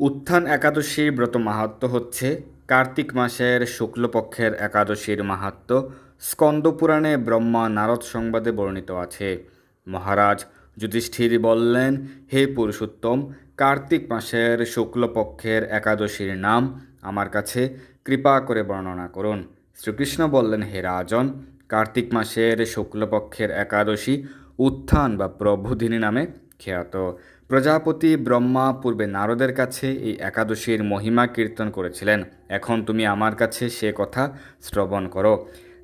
উত্থান একাদশীর ব্রত মাহাত্ম হচ্ছে কার্তিক মাসের শুক্লপক্ষের একাদশীর মাহাত্ম। স্কন্দপুরাণে ব্রহ্মা নারদ সংবাদে বর্ণিত আছে। মহারাজ যুধিষ্ঠির বললেন, হে পুরুষোত্তম, কার্তিক মাসের শুক্লপক্ষের একাদশীর নাম আমার কাছে কৃপা করে বর্ণনা করুন। শ্রীকৃষ্ণ বললেন, হে রাজন, কার্তিক মাসের শুক্লপক্ষের একাদশী উত্থান বা প্রভুধিনী নামে খ্যাত। প্রজাপতি ব্রহ্মা পূর্বে নারদের কাছে এই একাদশীর মহিমা কীর্তন করেছিলেন। এখন তুমি আমার কাছে সে কথা শ্রবণ করো।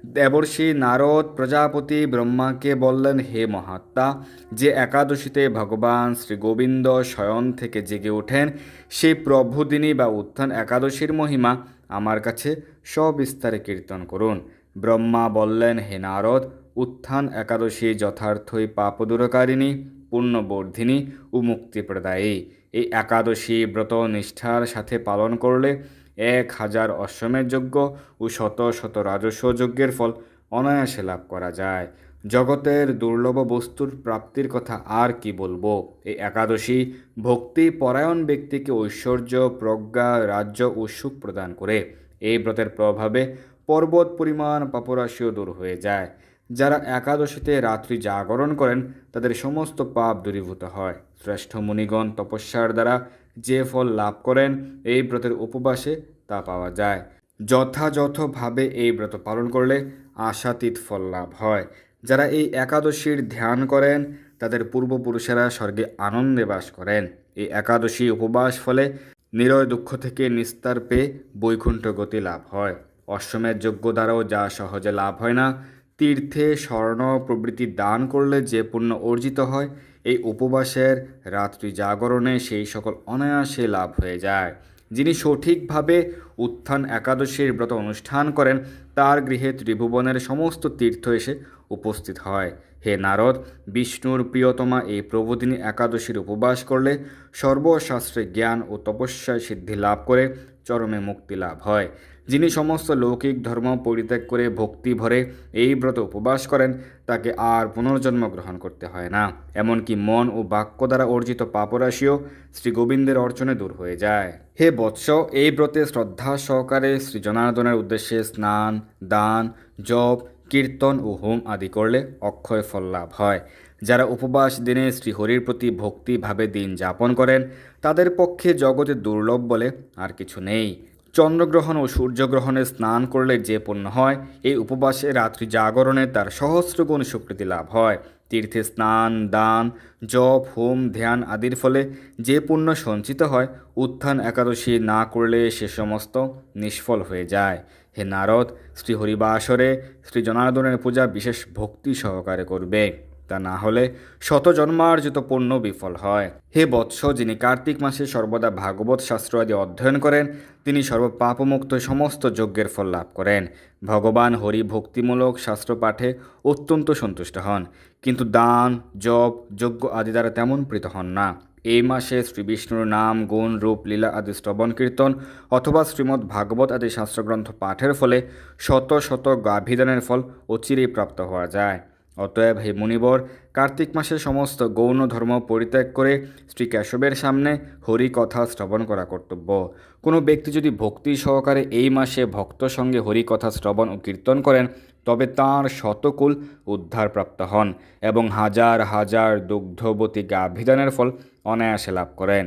দেবর্ষি নারদ প্রজাপতি ব্রহ্মাকে বললেন, হে মহাত্মা, যে একাদশীতে ভগবান শ্রী গোবিন্দ শয়ন থেকে জেগে ওঠেন সেই প্রভুদিনী বা উত্থান একাদশীর মহিমা আমার কাছে সবিস্তারে কীর্তন করুন। ব্রহ্মা বললেন, হে নারদ, উত্থান একাদশী যথার্থই পাপদূরকারিণী পুণ্যবর্ধিনী ও মুক্তিপ্রদায়ী এই একাদশী ব্রত নিষ্ঠার সাথে পালন করলে এক হাজার অশ্বমের যজ্ঞ ও শত শত রাজস্ব যজ্ঞের ফল অনায়াসে লাভ করা যায়। জগতের দুর্লভ বস্তুর প্রাপ্তির কথা আর কি বলব? এই একাদশী ভক্তি পরায়ণ ব্যক্তিকে ঐশ্বর্য, প্রজ্ঞা, রাজ্য ও সুখ প্রদান করে। এই ব্রতের প্রভাবে পর্বত পরিমাণ পাপরাশিও দূর হয়ে যায়। যারা একাদশীতে রাত্রি জাগরণ করেন, তাদের সমস্ত পাপ দূরীভূত হয়। শ্রেষ্ঠ মুনিগণ তপস্যার দ্বারা যে ফল লাভ করেন, এই ব্রতের উপবাসে তা পাওয়া যায়। যথাযথভাবে এই ব্রত পালন করলে আশাতীত ফল লাভ হয়। যারা এই একাদশীর ধ্যান করেন, তাদের পূর্বপুরুষেরা স্বর্গে আনন্দে বাস করেন। এই একাদশী উপবাস ফলে নিরয় দুঃখ থেকে নিস্তার পেয়ে বৈকুণ্ঠ গতি লাভ হয়। অশ্বমের যোগ্য দ্বারাও যা সহজে লাভ হয় না তীর্থে স্বর্ণ প্রভৃতি দান করলে যে পুণ্য অর্জিত হয়, এই উপবাসের রাত্রি জাগরণে সেই সকল অনায়াসে লাভ হয়ে যায়। যিনি সঠিকভাবে উত্থান একাদশীর ব্রত অনুষ্ঠান করেন, তার গৃহে ত্রিভুবনের সমস্ত তীর্থ এসে উপস্থিত হয়। হে নারদ, বিষ্ণুর প্রিয়তমা এই প্রবোধিনী একাদশীর উপবাস করলে সর্বশাস্ত্রে জ্ঞান ও তপস্যায় সিদ্ধি লাভ করে চরমে মুক্তি লাভ হয়। যিনি সমস্ত লৌকিক ধর্ম পরিত্যাগ করে ভক্তি ভরে এই ব্রত উপবাস করেন, তাকে আর পুনর্জন্ম গ্রহণ করতে হয় না। এমনকি মন ও বাক্য দ্বারা অর্জিত পাপরাশিও শ্রী গোবিন্দের অর্চনে দূর হয়ে যায়। হে বৎস, এই ব্রতে শ্রদ্ধা সহকারে শ্রী জনার্দনের উদ্দেশ্যে স্নান, দান, জপ কীর্তন ও হোম আদি করলে অক্ষয় ফল লাভ হয়। যারা উপবাস দিনে শ্রীহরির প্রতি ভক্তিভাবে দিন যাপন করেন, তাদের পক্ষে জগতে দুর্লভ বলে আর কিছু নেই। চন্দ্রগ্রহণ ও সূর্যগ্রহণে স্নান করলে যে পুণ্য হয়, এই উপবাসে রাত্রি জাগরণে তার সহস্রগুণ স্বীকৃতি লাভ হয়। তীর্থে স্নান, দান, জপ, হোম, ধ্যান আদির ফলে যে পুণ্য সঞ্চিত হয়, উত্থান একাদশী না করলে সে সমস্ত নিষ্ফল হয়ে যায়। হে নারদ শ্রী হরিবাসরে শ্রী জনার্দনের পূজা বিশেষ ভক্তি সহকারে করবে। তা না হলে শত জন্মার্জিত পণ্য বিফল হয়। হে বৎস, যিনি কার্তিক মাসে সর্বদা ভাগবত শাস্ত্র আদি অধ্যয়ন করেন, তিনি সর্বপাপমুক্ত সমস্ত যজ্ঞের ফল লাভ করেন। ভগবান হরি ভক্তিমূলক শাস্ত্র পাঠে অত্যন্ত সন্তুষ্ট হন, কিন্তু দান, জপ, যজ্ঞ আদি দ্বারা তেমন প্রীত হন না। এই মাসে শ্রী বিষ্ণুর নাম, গুণ, রূপ, লীলা আদি শ্রবণ, কীর্তন অথবা শ্রীমদ্ ভাগবত আদি শাস্ত্রগ্রন্থ পাঠের ফলে শত শত গাভিদানের ফল অচিরেই প্রাপ্ত হওয়া যায়। অতএব হে মুনিবর, কার্তিক মাসে সমস্ত গৌণ ধর্ম পরিত্যাগ করে শ্রী কেশবের সামনে হরি কথা শ্রবণ করা কর্তব্য। কোনো ব্যক্তি যদি ভক্তি সহকারে এই মাসে ভক্ত সঙ্গে হরি কথা শ্রবণ ও কীর্তন করেন, তবে তাঁর শতকুল উদ্ধারপ্রাপ্ত হন এবং হাজার হাজার দুগ্ধবতী গাভিদানের ফল অনায়াসে লাভ করেন।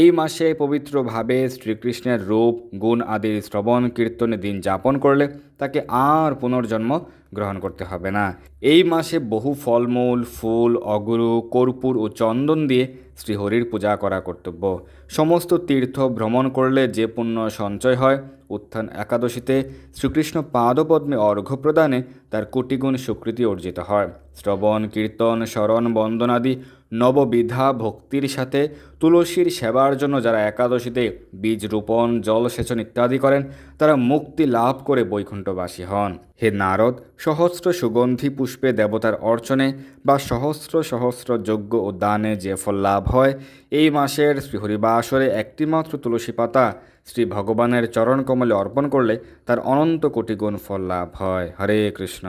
এই মাসে পবিত্রভাবে শ্রীকৃষ্ণের রূপ, গুণ আদির শ্রবণ কীর্তনে দিন যাপন করলে তাকে আর পুনর্জন্ম গ্রহণ করতে হবে না। এই মাসে বহু ফলমূল, ফুল, অগুরু, কর্পূর ও চন্দন দিয়ে শ্রীহরির পূজা করা কর্তব্য। সমস্ত তীর্থ ভ্রমণ করলে যে পুণ্য সঞ্চয় হয়, উত্থান একাদশীতে শ্রীকৃষ্ণ পাদপদ্মে অর্ঘ্য প্রদানে তার কোটিগুণ স্বীকৃতি অর্জিত হয়। শ্রবণ, কীর্তন, স্মরণ বন্দনাদি নববিধা ভক্তির সাথে তুলসীর সেবার জন্য যারা একাদশীতে বীজ রোপণ জলসেচন ইত্যাদি করেন, তারা মুক্তি লাভ করে বৈকুণ্ঠবাসী হন। হে নারদ, সহস্র সুগন্ধি পুষ্পে দেবতার অর্চনে বা সহস্র সহস্র যজ্ঞ ও দানে যে ফল লাভ হয়, এই মাসের শ্রীহরিবাসরে একটিমাত্র তুলসী পাতা শ্রী ভগবানের চরণ কমলে অর্পণ করলে তার অনন্ত কোটি গুণ ফল লাভ হয়। হরে কৃষ্ণ।